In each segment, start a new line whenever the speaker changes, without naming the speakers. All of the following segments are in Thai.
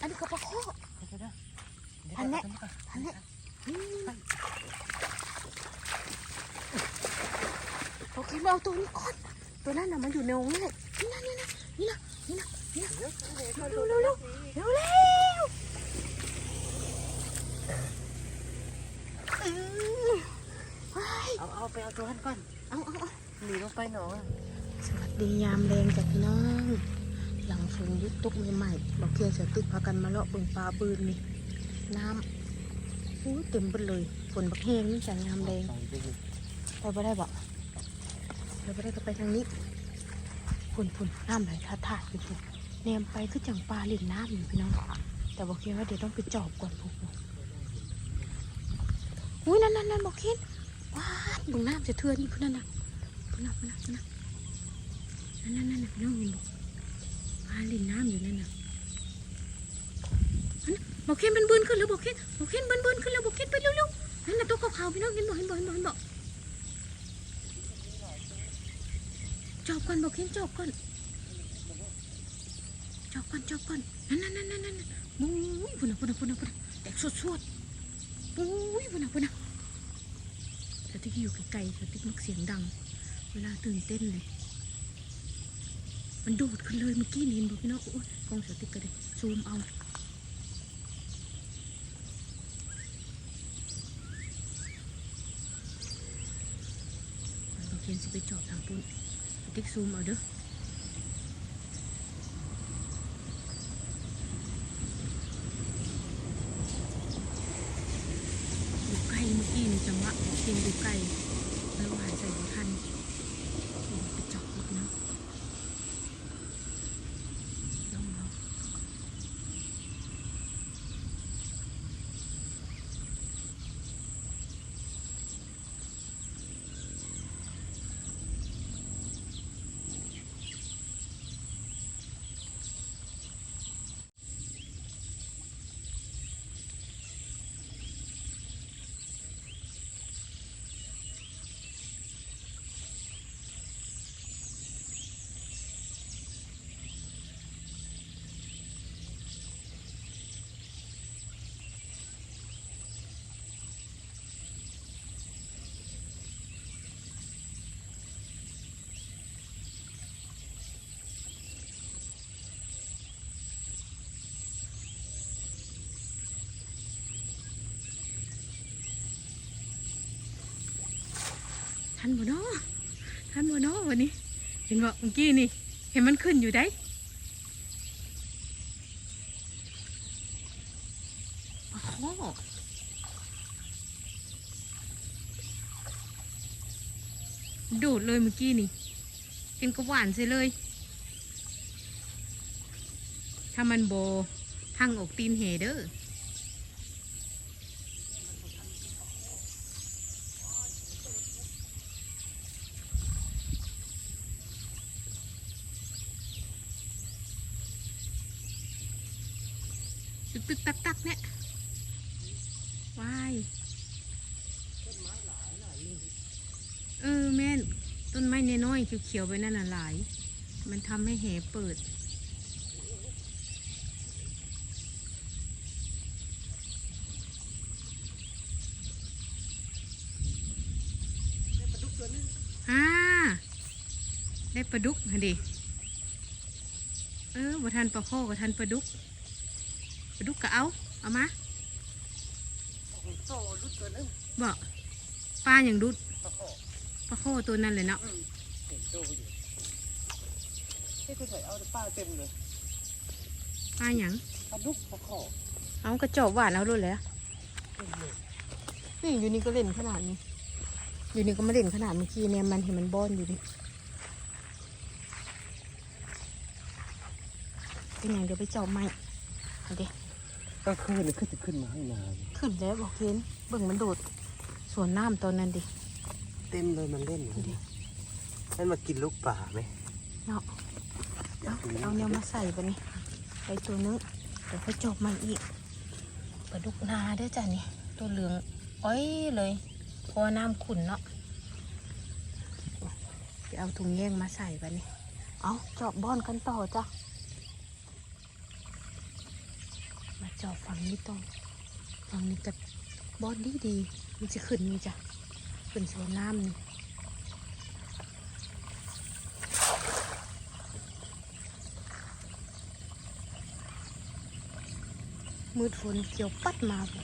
อันนี้ก็ปลาข้อ
เดี๋ยวเดี๋ยวเดี๋ยว
อันนี้อันนี้โอเคมาเอาตัวนี้ก่อน ตัวนั้นน่ะมันอยู่ในองค์นี่แหละนี่นะนี่นะนี่นะนี่นะนี่นะเร็วเร็วเร็วเร็วเร็วอืมว้า
เอาเอาไปเอาตัวนั้นก่อน
เอาเอาเอา
หนีลงไปหนอ
สวัสดียามแรงจากพี่น้อง หลังยุดตกใหม่ๆบอกเคียนเสยติ๊กพากันมาเลาะเบิงปลาบืนนี่น้ำอู้เต็มไปเลยฝนบักแห้งนี่จากยามแรง
ไปไปเลย
ไปไม่ได้บอกไปไม่ได้ก็ไปทางนี้ฝนฝนน้ำไหลท่าท่าอยู่ฝนแนมไปคือจังปลาลินน้ำอยู่พี่น้อง แต่บอกเคียนว่าเดี๋ยวต้องไปจอบก่อนพวกอุ้ยนั่นนั่นนั่นบอกเคียนว้าดเบึงน้ำจะเทือนอยู่พุ่นนั่นน่ะพุ่นน่ะพุ่นน่ะพุ่นนั่นนั่นนั่นพี่น้องเห็นบอก ปลาลินน้ำอยู่นั่นน่ะบอกเคียนมันบืนขึ้นแล้วบอกเคียนบอกเคียนมันบืนขึ้นแล้วบอกเคียนไปเร็วๆนั่นน่ะตัวขาวๆพี่น้องเห็นบอกเห็นบอกเห็นบอกเห็นบอกจอบก่อนบอกเห็นจอบก่อนจอบก่อนจอบก่อนนั่นนั่นนั่นนั่นนั่นมุ้ยพุ่นน่ะพุ่นน่ะพุ่นน่ะพุ่นน่ะแตกสดสดปุ้ยพุ่นน่ะพุ่นน่ะสติ๊กอยู่ไกลๆสติ๊กมักเสียงดัง เวลาตื่นเต้นเลย มันโดดขึ้นเลยเมื่อกี้นี่เห็นบอกพี่น้องโอ้ยกล้องสติ๊กก็ได้ซูมเอาเราเขียนสิไปจอบทางปุ่นติ๊กซูมเอาเด้ออยู่ใกล้เมื่อกี้นี่จังหวะเพียงอยู่ใกล้แล้วหายใจไม่ทันไปเจาะอีกนะลองลอง ทันบ่เนาะทันบ่เนาะวันนี้ เห็นบ่เมื่อกี้นี่ เห็นมันขึ้นอยู่ได้โอ้โหโดดเลยเมื่อกี้นี่ เป็นกระหวานเสียเลย ถ้ามันโบพังออกตีนเหเด้อ ตึกตึกตักตักเนี่ยว้ายเออแม่นต้นไม้น้อยๆเขียวๆไปนั่นน่ะหลาย มันทำให้แหเปิดอ่าได้ปลาดุกฮะดิ เออบ่ทันปลาโคก็ทันปลาดุก ปลาดุกก็เอาเอามา
โซ่ลุดตัวนึง
บอกปลาอย่างดุด
ปลาข้อ
ปลาโคตัวนั้นเลยเนาะ
อืมเห็นโซ่อยู่ให้คุณใส่เอาแต่ป้าเต็มเลย
ปลาอย่าง
ปลาดุกปลาข้อ
เอากระจอบหวานเอาด้วยเลย
เต็มเลย
นี่อยู่นี่ก็เล่นขนาดนี้ อยู่นี่ก็มาเล่นขนาดเมื่อกี้เนี่ยมันเห็นมันบอนอยู่ดิเป็นอย่างเดี๋ยวไปจอบใหม่เอาดิ
กลางคืนนี่ขึ้นจะขึ้นมาข้างนาเลย
ขึ้นแล้วบอกเห็นเบิ่งมันโดดสวนน้ำตอนนั้นดิ
เต็มเลยมันเล่นอยู่
ดูดิ
ให้มากินลูกป่าไหม
เนาะเอาเอาเนี่ยมาใส่ปะนี่ไปตัวนึงเดี๋ยวไปจอบมันอีกปลาดุกนาเด้วยจ้ะนี่ตัวเหลืองอ้อยเลยเพราะว่าน้ำขุ่นเนาะเดี๋ยวเอาถุงแยงมาใส่ปะนี่เอาจอบบอนกันต่อจ้ะ จอบฝั่งนี้ต้องฝั่งนี้กับบอดดีดีมันจะขึ้นนี่จ้ะขึ้นสวนน้ำนี่มืดฝนเกี่ยวปัดมาบ่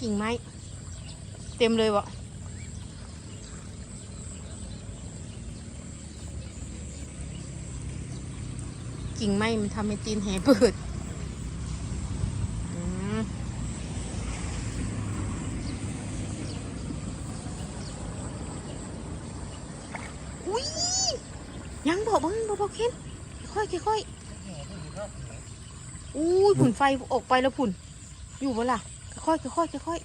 กิ่งไม้ เต็มเลยวะ กิ่งไม้มันทำให้ตีนแหเปิดอืมอุ้ยยังบอกบ้างบอกบอกเข็นค่อยๆค่อยๆอุ้ยผุ่นไฟออกไปแล้วผุ่นอยู่บ่ล่ะค่อยๆค่อยๆค่อย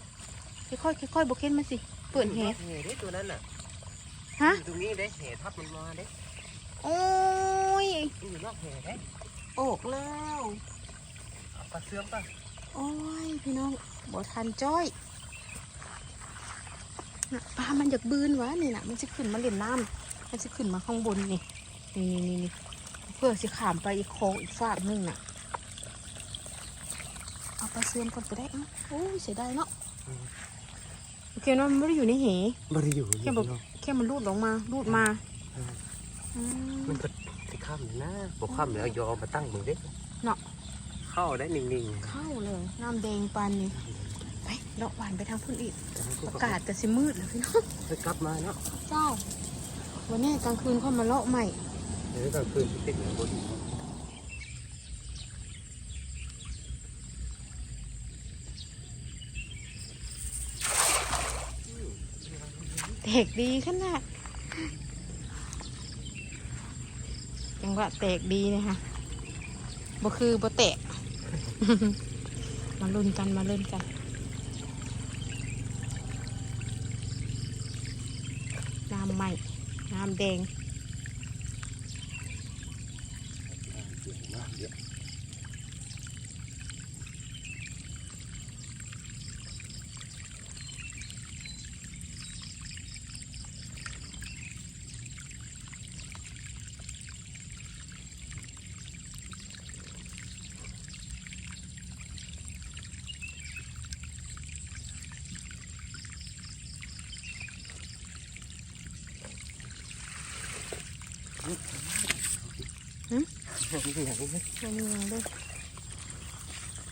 ๆค่อยๆค่อยๆบอกเข็นมาสิเปิดแห
แห่ได้ตัวนั้นน่ะ
ฮะ
อยู่ตรงนี้ได้แห่ทับมันมาได้
โอ้ย
มัน อยู่นอกแหได้
ออกแล้ว
เอาปลาเสื่อมป่ะ
โอ้ยพี่น้องบ่ทันจ้อยน่ะปลามันอยากบืนวะนี่นะมันจะขึ้นมาเล่นน้ำมันจะขึ้นมาข้างบนนี่นี่นี่นี่นี่เพื่อสิขามไปอีกโคงอีกฝากหนึงน่ะเอาปลาเสื่อมก่อนก็ได้เอ้าโอ้ยเสียดายเนาะโอเคเนาะมันไม่ได้อยู่ในเห
บริอยู่
แค่แบอกแค่มันรูดลงมารูดมาอืม
มันจะสิข้ามเลยนะบอกข้ามแล้วยอมมาตั้งมึงดิ
เนาะ
เข้าได้นิ่ง
เข้าเลยน้ำแดงปานนี่ไปเลาะหวานไปทางพุ่นอีก
ๆ
อากาศก็สิมืดแล้วพี่น้อง
จะกลับมาเนาะ
เจ้า วันนี้กลางคืนเข้ามาเลาะใหม่
เดี๋ยวกลางคืนติดอยู่บน
แตกดีขนาด จังหวะแตกดีเนะคะบ่คือบ่แตก มาลุ้นกันมาลุ้นกัน น้ำใหม่ น้ำแดง
อย่างนี้
ตัวนี้ยังด้วย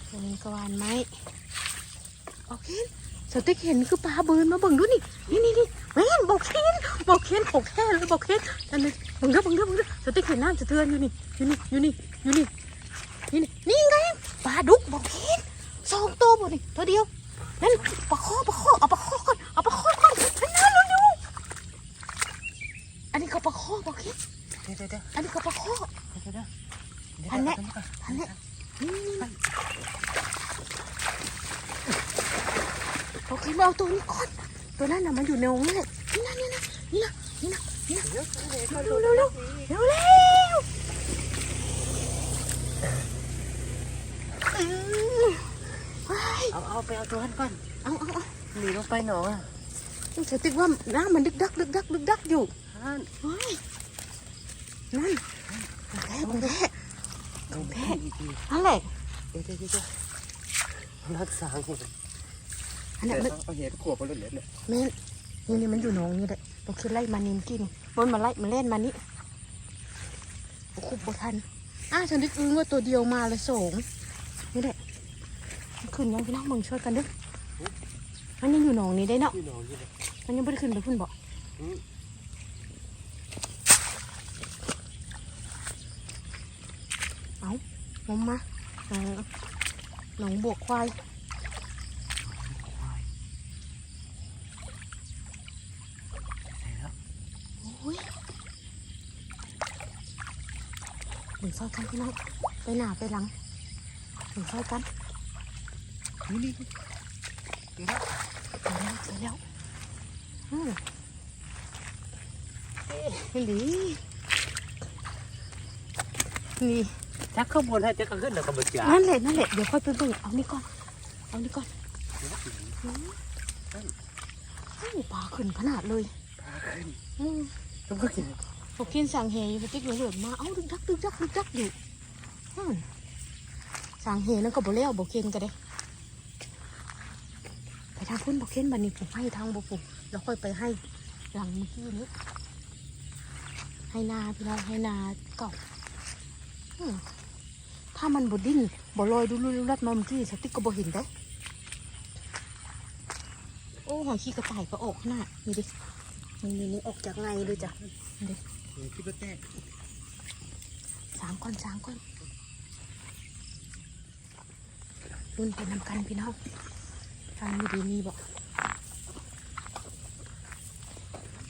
ตัวนี้กวานไม้โอเคสติ๊กเห็นคือปลาเบิร์นมาเบิ่งดูนี่นี่นี่นี่แม่นบอกเคนบอกเคนของแท้เลยบอกเคนอันนี้เบิ่งเด้อเบิ่งเด้อเบิ่งเด้อสติ๊กเห็นน้ำสะเทือนอยู่นี่อยู่นี่อยู่นี่อยู่นี่นี่นี่นี่ไงปลาดุกบอกเคนสองตัวบ่นี่ตัวเดียวนั่นปลาข้อปลาข้อเอาปลาข้อก่อนเอาปลาข้อก่อนนั่นนั่นเร็วๆอันนี้ก็ปลาข้อบอกเคน
เดี๋ยวเดี๋ยวเดี๋ยว
อันนี้ก็ปลาข้อ
เดี๋ยวเดี๋ยว
อันเนี้ยอันนี้นี่โอเคมาเอาตัวนี้ก่อน ตัวนั้นน่ะมันอยู่ในองค์นี่แหละนี่นะนี่นะนี่นะนี่นะนี่นะ
เดี๋ยว
เร็วเร็วเร็วเร็วเร็วอืมว้าย
เอาเอาไปเอาตัวนั้นก่อน
เอาเอาเอา
หนีลงไปหนองอะ
เธอติดว่าน้ำมันดึกดักดึกดักดึกดักอยู่
ท่าน
ว้ายนั่นของแท้ของแท้
ของแท้
นั่นแหละ
เดี๋ยวเดี๋ยวเดี๋ยวรักษาหัว
อันนั้นมัน
เอาเห็ดขวบมาเลยเนี่ย
แม่นนี่นี่มันอยู่หนองนี่แหละต้องคิดไล่มานิมกินบนมาไล่มาเล่นมานี่โอ้คุบบทันอ้าฉันนึกอึ้งว่าตัวเดียวมาเลยสองนี่แหละมันขึ้นยังพี่น้องมึงช่วยกันเด้วยมันยังอยู่หนองนี้ได้เนาะ
พี่น้องนี่เลย
มันยังไม่ได้ขึ้นไปพุ่นบ อก
อืม
เอามอมมาหนองหนองบวกควาย
ควายใส่แล้ว
โอ้ยหนึ่งซอยกันพี่น้องไปหน้าไปหลังหนึ่งซอยกัน
นี่นี่เดี๋ยวนะ
เจอแล้วเจอแล้วอืมเอ๊ะหลีนี่
จักข้างบนให้จักขึ้นแล้วก็บดจ่า
นั่นแหละนั่นแหละเดี๋ยวค่อยไปเบิ่งเอานี่ก่อน เอานี่ก่อนอืมโอ้ปลาขึ้นขนาดเลย
พาขึ้น
อืม
ต้องก็กิน
พวกกินสั่งเฮอยู่ไปติ๊กเหลือๆมาเอ้าดึกดักดึกดักดึกดักอยู่อืมสางเฮนั่นก็บ่แล้วบ่เคนก็ได้ไปทางพุ่นบ่เคนบัดนี้ผมให้ทางบ่ผมแล้วค่อยไปให้หลังเมื่อกี้นี้ให้นาพี่น้องให้นาเก่าอืม ถ้ามันบ่ดิ้นบ่ลอยดูลุยลัดมาเมื่อกี้สติ๊กก็บ่เห็นได้โอ้หอยขี้กระต่ายก็ออกขนาดนี่ดินี่นี่นี่ออกจากไงด้วยจ้ะมีดิ
เดี๋ยวคิดว่าแตก
สามก้อนสามก้อนรุ่นไปนำกันพี่น้องฟังดีมีบอก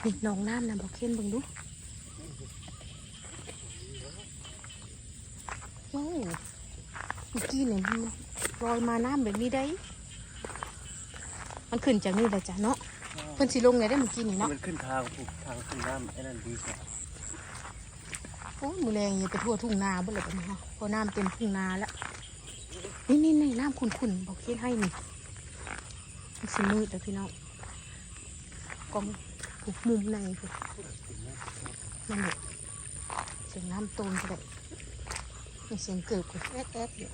นี่หนองน้ำนะบอกเข้นบิ่งดูโอ้ เมื่อกี้เนี่ยมันลอยมาน้ำแบบนี้ได้ มันขึ้นจากนี่แหละจ้ะเนาะเพิ่นสิลงเลยได้เมื่อกี้นี่เนาะ
มันขึ้นทางผูกทางขึ้นน้ำไอ้นั่นดีกว่า
โอ้ยมือแรงอย่าไปทั่วทุ่งนาบ่เลยแบบนี้ค่ะเพราะน้ำเต็มทุ่งนาแล้วนี่นี่นี่น้ำขุ่นๆบอกเคียนให้นี่มันสิมืดเลยพี่น้องกองผูกมุมในคือนั่นแหละเสียงน้ำตูนก็ได้มี เสียงเกิดกับแอดแอดอยู่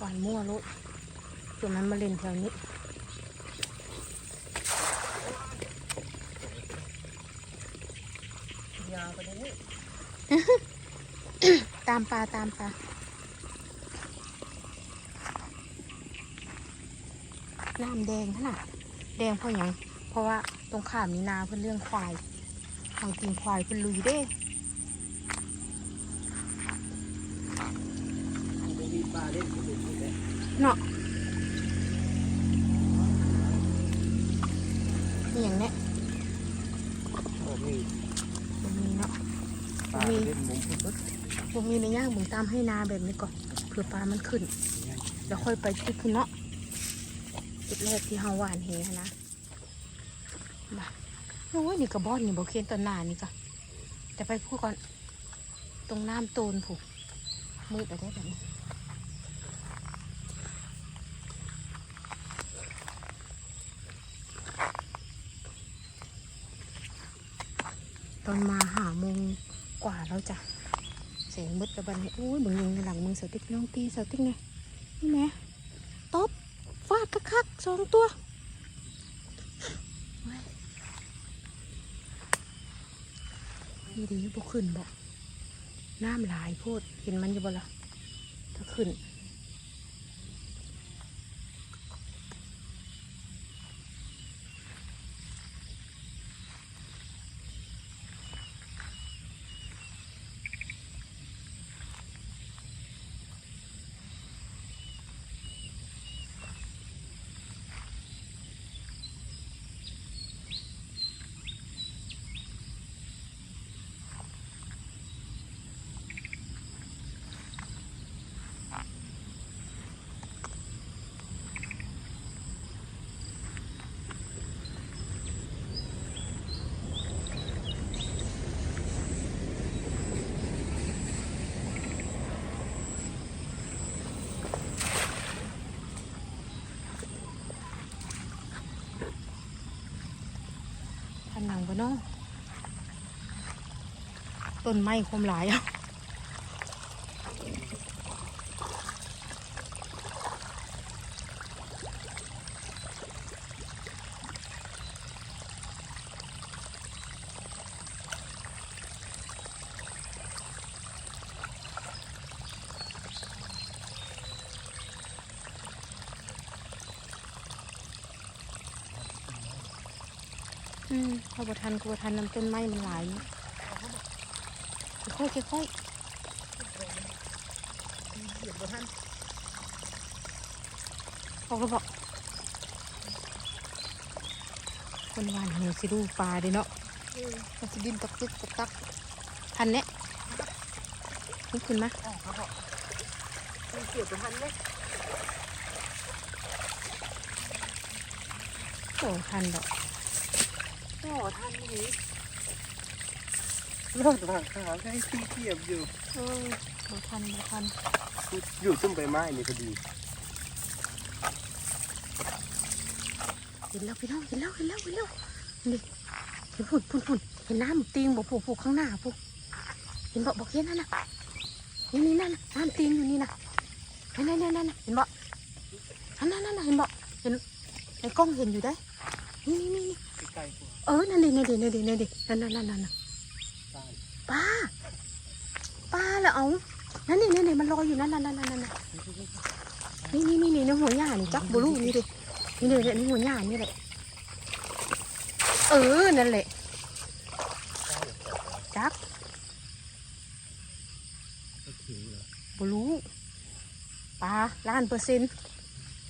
ก่อนมั่วลูกตัวนั้นมาเล่นแถวนี้
ยาวไปเลยนี่
ตามปลาตามปลา น้ำแดงขนาดแดงเพราะหยังเพราะว่าตรงข้ามนี้นาเพื่นเรื่องควายทางกินควายเพื่นลุยเด้
มันาเนอยู่นี่แหละ
เนาะนี่อย่างเนี้ย
มี
มันมีเนาะ
ปลาเล่นมุมพุทธ
มันมีในย่างมึงตามให้นาแบบนี้ก่อนเผื่อปลามันขึ้น แล้วค่อยไปจุดพุ่นเนาะ จุดแรกที่เฮาหวานเฮนะมาโอ้ยนี่กระบอนนี่บอกเคียนตอนหนานี่ก็แต่ไปพูดก่อนตรงน้ำโตนผูกมืดอะไรแบบนี้ตอนมาหาโมงกว่าแล้วจ้ะเสียงมืดแล้วบันนี้อุ้ยมึงยิงหลังมึงเสติ๊กน้องตีเสติ๊กไงนี่แม่ สองตัวนี่ดีบุขึ้นบอกน้ำหลายโพดเห็นมันอยู่บ่ล่ะถ้าขึ้น บ่เนาะต้นไม้คมหลายอะ อืมพอบ่ทันก็บ่ทันน้ำต้นไม้มันหลายเนี่ยค่อยๆค่อย
เหยียบบ่ทัน
ๆออกแล้วบอกคนหวานเหี่ยวสิดูปลาเด้เนาะมันสิดินตกตึกตกตักทันเนี้ยลุกขึ้นมา
อ๋อครับพ่อมันเกี่ยวบ่ทันเลย
โอ้ทันดอก
โอ้ทันนี่รอดวางขาได้ที่เทียบอยู่
เออบ่ทันบ่ทัน
อยู่ต้นใบไม้นี่พอดี
เห็นแล้วพี่น้องเห็นแล้วเห็นแล้วเห็นแล้วนี่เห็นพุ่นพุ่นพุ่นเห็นน้ำตีงบอกผูกผูกข้างหน้าผูกเห็นบอกบอกเห็นนั่นน่ะนี่นี่นั่นน่ะน้ำตีงอยู่นี่นะนั่นนั่นนั่นนั่นน่ะเห็นบอกนั่นนั่นนั่นน่ะเห็นบอกเห็นในกล้องเห็นอยู่ได้อนี่นี่นี่นี่
ไกลๆกว่า
เออ นั่นดินั่นดินั่นดินั่นดินั่นนั่นนั่นนั่นน่ะ
บ้าน
ป้าป้าแล้วเอานั่นนี่นั่นนี่มันลอยอยู่นั่นนั่นนั่นนั่นนั่นน่ะนี่นี่นี่นี่ในหัวหญ้านี่จักบุรุนี่ดินี่เลยนี่หัวหญ้านี่แหละเออ นั่นแหละจัก
ก็ขิงเหรอบ
รู้ปลาล้านเปอร์เซ็นต์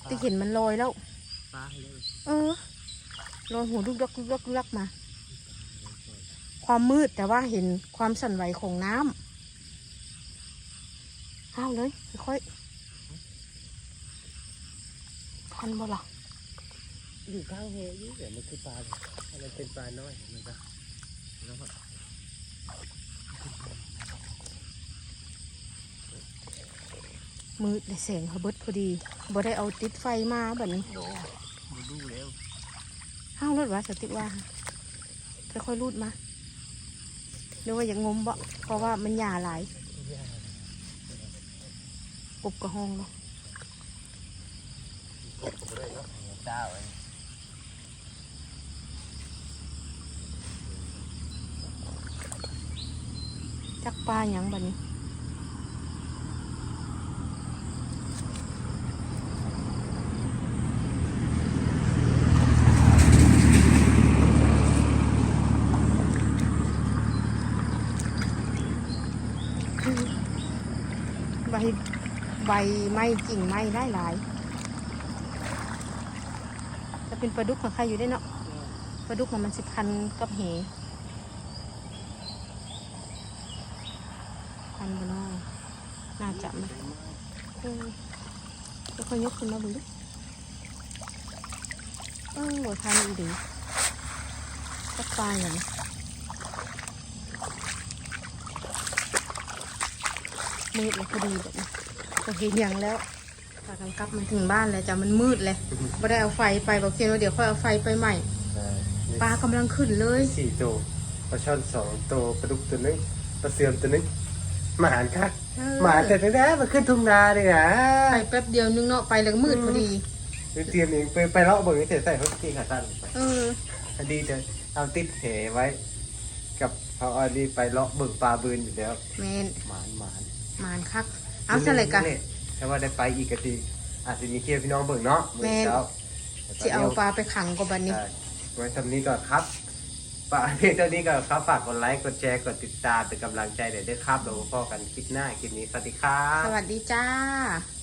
ที่เห็นมันลอยแล้ว
ปลาเลย
เออ ลอยหัวดุกดักดุกดักดุกดักมา ความมืดแต่ว่าเห็นความสั่นไหวของน้ำห้าวเลยค่อยๆทันบ่ล่ะ
อยู่ข้างเฮยี่เดี๋ยวมันคือปลาเลยมันเป็นปลาน้อยมันก็แล้วก็
มืดได้แสงเขาเบิดพอดีบ่ได้เอาติดไฟมาแบบนี้
โดมันดูแล้ว
ห้าวรถวะสติว่าค่อยๆรูดมาเดี๋ยวว่าอย่างงมบ่เพราะว่ามันหยาหลายกบกระห้องเนาะ
เจ้าเอง
จักปลาหยังบัดนี้ ใบใบไม้กิ่งไม้ได้หลายจะเป็นปลาดุกของใครอยู่ได้เนาะปลาดุกน่ะมันสิพันกับเหพันบนนอน่าจะมเออแล้วค่อยยกขึ้นมาดูดิเออหัวทานอีดีจักปลาอย่างมืดเลยพอดีแบบนี้ ก็เห็นอย่างแล้วพากันกลับมาถึงบ้านแล้วจ้ะมันมืดเลยไม่ได้เอาไฟไปบอกเคียนว่าเดี๋ยวค่อยเอาไฟไปใหม่ ปลากำลังขึ้นเลย
สี่ตัวปลาช่อนสองตัวปลาดุกตัวนึงปลาเสื่อมตัวนึงหมาหันคัก
เออ
หมาแต่ตั้งแต่มาขึ้นทุ่งนาเลยนะ
ไปแป๊บเดียวนึงเนาะไปแล้วก็มืดพอดี
เตรียมเองไปไปเลาะเบิ่งเฉยๆใส่เขาตีขาตั้นไป
เออ
อันนี้จะเอาติดเหไว้ กับเขาอันนี้ไปเลาะเบิ่งปลาบืนอยู่แล้ว
แมน
หมานหมาน
มานคัก เอาซะเลยกะ
แต่ว่าได้ไปอีกกะทีอาจจะมีเคียร์พี่น้องเบิ่งเนาะมื้อเช้า
สิเอาปลาไปขังกับบันนี้
ใช่ไว้ทำนี้ก่อนครับปลาเพียงเท่านี้ก่อนครับฝากกดไลค์กดแชร์กดติดตามเป็นกำลังใจเดี๋ยวได้ครับเราพบกันคลิปหน้าคลิปนี้สวัสดีครับ
สวัสดีจ้า
ส